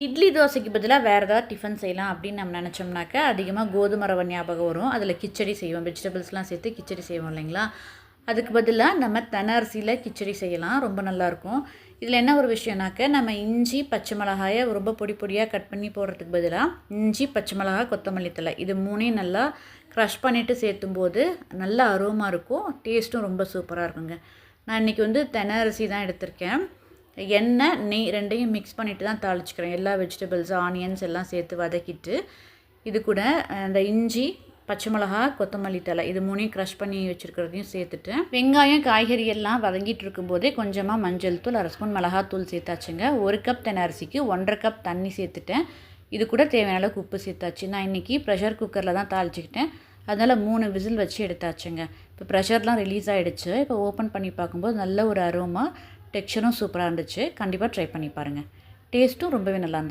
இட்லி தோசைக்கு பதிலாக வேறு ஏதாவது டிஃபன் செய்யலாம் அப்படின்னு நம்ம நினச்சோம்னாக்கா அதிகமாக கோதுமை ரவை ஞாபகம் வரும். அதில் கிச்சடி செய்வோம். வெஜிடபிள்ஸ்லாம் சேர்த்து கிச்சடி செய்வோம் இல்லைங்களா? அதுக்கு பதிலாக நம்ம தென அரிசியில் கிச்சடி செய்யலாம். ரொம்ப நல்லாயிருக்கும் இதில் என்ன ஒரு விஷயம்னாக்க நம்ம இஞ்சி பச்சை மிளகாயை ரொம்ப பொடி பொடியாக கட் பண்ணி போடுறதுக்கு பதிலாக இஞ்சி பச்சை மிளகாய் கொத்தமல்லி தழை இது மூணையும் நல்லா க்ரஷ் பண்ணிவிட்டு சேர்த்தும் போது நல்லா அருவமாக இருக்கும். டேஸ்ட்டும் ரொம்ப சூப்பராக இருக்குங்க. நான் இன்றைக்கி வந்து தென அரிசி தான் எடுத்திருக்கேன். எண்ணெய் நெய் ரெண்டையும் மிக்ஸ் பண்ணிவிட்டு தான் தாளிச்சிக்கிறேன். எல்லா வெஜிடபிள்ஸும் ஆனியன்ஸ் எல்லாம் சேர்த்து வதக்கிட்டு இது கூட அந்த இஞ்சி பச்சை மிளகா கொத்தமல்லி தழை இது மூணையும் க்ரஷ் பண்ணி வச்சுருக்கிறதையும் சேர்த்துட்டு வெங்காயம் காய்கறி எல்லாம் வதங்கிட்டு இருக்கும்போதே கொஞ்சமாக மஞ்சள் தூள் அரை ஸ்பூன் மிளகாத்தூள் சேர்த்தாச்சுங்க. ஒரு கப் தென்னை அரிசிக்கு ஒன்றரை கப் தண்ணி சேர்த்துட்டேன். இது கூட தேவையான அளவுக்கு உப்பு சேர்த்தாச்சு. நான் இன்றைக்கி ப்ரெஷர் குக்கரில் தான் தாளிச்சிக்கிட்டேன். அதனால் மூணு விசில் வச்சு எடுத்தாச்சுங்க. இப்போ ப்ரெஷர்லாம் ரிலீஸ் ஆகிடுச்சு இப்போ ஓப்பன் பண்ணி பார்க்கும்போது நல்ல ஒரு அரோமா டெக்ஸ்சரும் சூப்பராக இருந்துச்சு. கண்டிப்பாக ட்ரை பண்ணி பாருங்கள் டேஸ்ட்டும் ரொம்பவே நல்லா இருந்துச்சு.